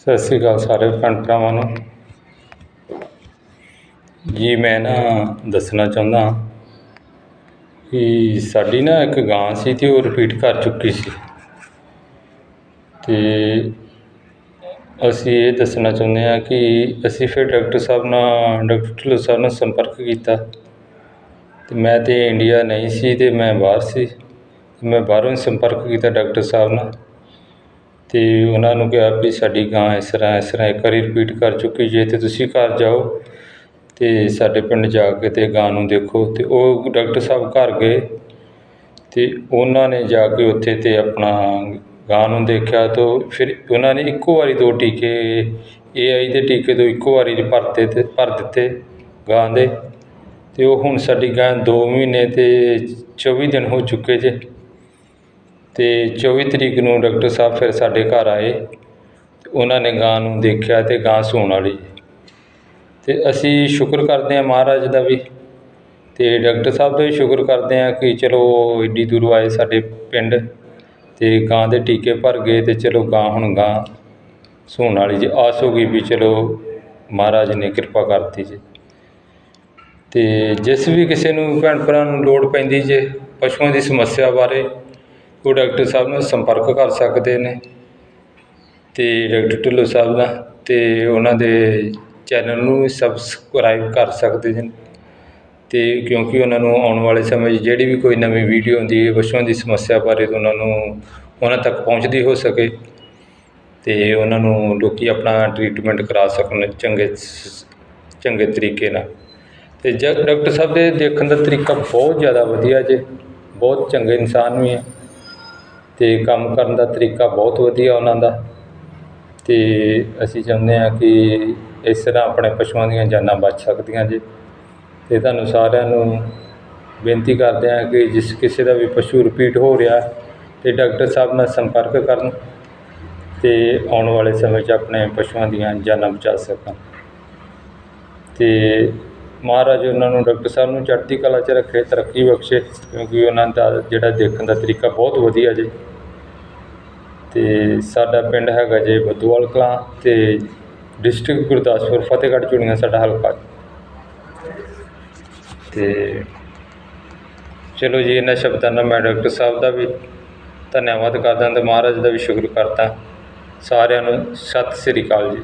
ਸਤਿ ਸ਼੍ਰੀ ਅਕਾਲ ਸਾਰੇ ਭੈਣ ਭਰਾਵਾਂ ਨੂੰ। ਜੀ, ਮੈਂ ਨਾ ਦੱਸਣਾ ਚਾਹੁੰਦਾ ਕਿ ਸਾਡੀ ਨਾ ਇੱਕ ਗਾਂ ਸੀ ਅਤੇ ਉਹ ਰਿਪੀਟ ਕਰ ਚੁੱਕੀ ਸੀ। ਅਤੇ ਅਸੀਂ ਇਹ ਦੱਸਣਾ ਚਾਹੁੰਦੇ ਹਾਂ ਕਿ ਅਸੀਂ ਫਿਰ ਡਾਕਟਰ ਸਾਹਿਬ ਨਾਲ, ਡਾਕਟਰ ਢਿੱਲੋਂ ਸਾਹਿਬ ਨਾਲ ਸੰਪਰਕ ਕੀਤਾ। ਅਤੇ ਮੈਂ ਤਾਂ ਇੰਡੀਆ ਨਹੀਂ ਸੀ ਅਤੇ ਮੈਂ ਬਾਹਰ ਸੀ। ਮੈਂ ਬਾਹਰੋਂ ਹੀ ਸੰਪਰਕ ਕੀਤਾ ਡਾਕਟਰ ਸਾਹਿਬ ਨਾਲ। ਅਤੇ ਉਹਨਾਂ ਨੂੰ ਕਿਹਾ ਵੀ ਸਾਡੀ ਗਾਂ ਇਸ ਤਰ੍ਹਾਂ ਇਸ ਤਰ੍ਹਾਂ, ਇੱਕ ਵਾਰੀ ਰਿਪੀਟ ਕਰ ਚੁੱਕੀ ਜੇ ਅਤੇ ਤੁਸੀਂ ਘਰ ਜਾਓ ਅਤੇ ਸਾਡੇ ਪਿੰਡ ਜਾ ਕੇ ਅਤੇ ਗਾਂ ਨੂੰ ਦੇਖੋ। ਅਤੇ ਉਹ ਡਾਕਟਰ ਸਾਹਿਬ ਘਰ ਗਏ ਅਤੇ ਉਹਨਾਂ ਨੇ ਜਾ ਕੇ ਉੱਥੇ ਅਤੇ ਆਪਣਾ ਗਾਂ ਨੂੰ ਦੇਖਿਆ ਤਾਂ ਫਿਰ ਉਹਨਾਂ ਨੇ ਇੱਕੋ ਵਾਰੀ ਦੋ ਟੀਕੇ ਏ ਆਈ ਦੇ ਟੀਕੇ ਤੋਂ ਇੱਕੋ ਵਾਰੀ 'ਚ ਭਰਤੇ ਅਤੇ ਭਰ ਦਿੱਤੇ ਗਾਂ ਦੇ। ਅਤੇ ਉਹ ਹੁਣ ਸਾਡੀ ਗਾਂ ਦੋ ਮਹੀਨੇ ਅਤੇ ਚੌਵੀ ਦਿਨ ਹੋ ਚੁੱਕੇ ਜੇ। ਅਤੇ ਚੌਵੀ ਤਰੀਕ ਨੂੰ ਡਾਕਟਰ ਸਾਹਿਬ ਫਿਰ ਸਾਡੇ ਘਰ ਆਏ। ਉਹਨਾਂ ਨੇ ਗਾਂ ਨੂੰ ਦੇਖਿਆ ਅਤੇ ਗਾਂ ਸੂਣ ਵਾਲੀ। ਅਤੇ ਅਸੀਂ ਸ਼ੁਕਰ ਕਰਦੇ ਹਾਂ ਮਹਾਰਾਜ ਦਾ ਵੀ। ਅਤੇ ਡਾਕਟਰ ਸਾਹਿਬ ਦਾ ਵੀ ਸ਼ੁਕਰ ਕਰਦੇ ਹਾਂ ਕਿ ਚਲੋ ਐਡੀ ਦੂਰੋਂ ਆਏ ਸਾਡੇ ਪਿੰਡ। ਅਤੇ ਗਾਂ ਦੇ ਟੀਕੇ ਭਰ ਗਏ ਅਤੇ ਚਲੋ ਗਾਂ ਹੁਣ ਗਾਂ ਸੂਣ ਵਾਲੀ ਜੀ। ਆਸ ਹੋ ਗਈ ਵੀ ਚਲੋ ਮਹਾਰਾਜ ਨੇ ਕਿਰਪਾ ਕਰਤੀ ਜੀ। ਅਤੇ ਜਿਸ ਵੀ ਕਿਸੇ ਨੂੰ ਭੈਣ ਭਰਾ ਨੂੰ ਲੋੜ ਪੈਂਦੀ ਜੇ, ਪਸ਼ੂਆਂ ਦੀ ਸਮੱਸਿਆ ਬਾਰੇ ਉਹ ਡਾਕਟਰ ਸਾਹਿਬ ਨਾਲ ਸੰਪਰਕ ਕਰ ਸਕਦੇ ਨੇ ਅਤੇ ਡਾਕਟਰ ਢਿੱਲੋਂ ਸਾਹਿਬ ਨਾਲ ਅਤੇ ਉਹਨਾਂ ਦੇ ਚੈਨਲ ਨੂੰ ਸਬਸਕ੍ਰਾਈਬ ਕਰ ਸਕਦੇ ਨੇ ਅਤੇ ਕਿਉਂਕਿ ਉਹਨਾਂ ਨੂੰ ਆਉਣ ਵਾਲੇ ਸਮੇਂ 'ਚ ਜਿਹੜੀ ਵੀ ਕੋਈ ਨਵੀਂ ਵੀਡੀਓ ਆਉਂਦੀ ਹੈ, ਪਸ਼ੂਆਂ ਦੀ ਸਮੱਸਿਆ ਬਾਰੇ ਉਹਨਾਂ ਨੂੰ ਉਹਨਾਂ ਤੱਕ ਪਹੁੰਚਦੀ ਹੋ ਸਕੇ ਅਤੇ ਉਹਨਾਂ ਨੂੰ ਲੋਕ ਆਪਣਾ ਟਰੀਟਮੈਂਟ ਕਰਾ ਸਕਣ ਚੰਗੇ ਚੰਗੇ ਤਰੀਕੇ ਨਾਲ। ਅਤੇ ਜ, ਡਾਕਟਰ ਸਾਹਿਬ ਦੇ ਦੇਖਣ ਦਾ ਤਰੀਕਾ ਬਹੁਤ ਜ਼ਿਆਦਾ ਵਧੀਆ ਜੇ, ਬਹੁਤ ਚੰਗੇ ਇਨਸਾਨ ਵੀ ਹੈ। ਅਤੇ ਕੰਮ ਕਰਨ ਦਾ ਤਰੀਕਾ ਬਹੁਤ ਵਧੀਆ ਉਹਨਾਂ ਦਾ। ਅਤੇ ਅਸੀਂ ਚਾਹੁੰਦੇ ਹਾਂ ਕਿ ਇਸ ਤਰ੍ਹਾਂ ਆਪਣੇ ਪਸ਼ੂਆਂ ਦੀਆਂ ਜਾਨਾਂ ਬਚ ਸਕਦੀਆਂ ਜੇ। ਅਤੇ ਤੁਹਾਨੂੰ ਸਾਰਿਆਂ ਨੂੰ ਬੇਨਤੀ ਕਰਦੇ ਹਾਂ ਕਿ ਜਿਸ ਕਿਸੇ ਦਾ ਵੀ ਪਸ਼ੂ ਰਿਪੀਟ ਹੋ ਰਿਹਾ ਅਤੇ ਡਾਕਟਰ ਸਾਹਿਬ ਨਾਲ ਸੰਪਰਕ ਕਰਨ ਅਤੇ ਆਉਣ ਵਾਲੇ ਸਮੇਂ 'ਚ ਆਪਣੇ ਪਸ਼ੂਆਂ ਦੀਆਂ ਜਾਨਾਂ ਬਚਾ ਸਕਣ। ਅਤੇ ਮਹਾਰਾਜ ਉਹਨਾਂ ਨੂੰ ਡਾਕਟਰ ਸਾਹਿਬ ਨੂੰ ਚੜ੍ਹਦੀ ਕਲਾ 'ਚ ਰੱਖੇ, ਤਰੱਕੀ ਬਖਸ਼ੇ ਕਿਉਂਕਿ ਉਹਨਾਂ ਦਾ ਜਿਹੜਾ ਦੇਖਣ ਦਾ ਤਰੀਕਾ ਬਹੁਤ ਵਧੀਆ ਜੀ। ਅਤੇ ਸਾਡਾ ਪਿੰਡ ਹੈਗਾ ਜੇ ਬੱਦੂਵਾਲ ਕਲਾਂ ਅਤੇ ਡਿਸਟ੍ਰਿਕਟ ਗੁਰਦਾਸਪੁਰ, ਫਤਿਹਗੜ੍ਹ ਚੂੜੀਆਂ ਸਾਡਾ ਹਲਕਾ। ਅਤੇ ਚਲੋ ਜੀ, ਇਹਨਾਂ ਸ਼ਬਦਾਂ ਨਾਲ ਮੈਂ ਡਾਕਟਰ ਸਾਹਿਬ ਦਾ ਵੀ ਧੰਨਵਾਦ ਕਰਦਾ ਅਤੇ ਮਹਾਰਾਜ ਦਾ ਵੀ ਸ਼ੁਕਰ ਕਰਦਾ। ਸਾਰਿਆਂ ਨੂੰ ਸਤਿ ਸ੍ਰੀ ਅਕਾਲ ਜੀ।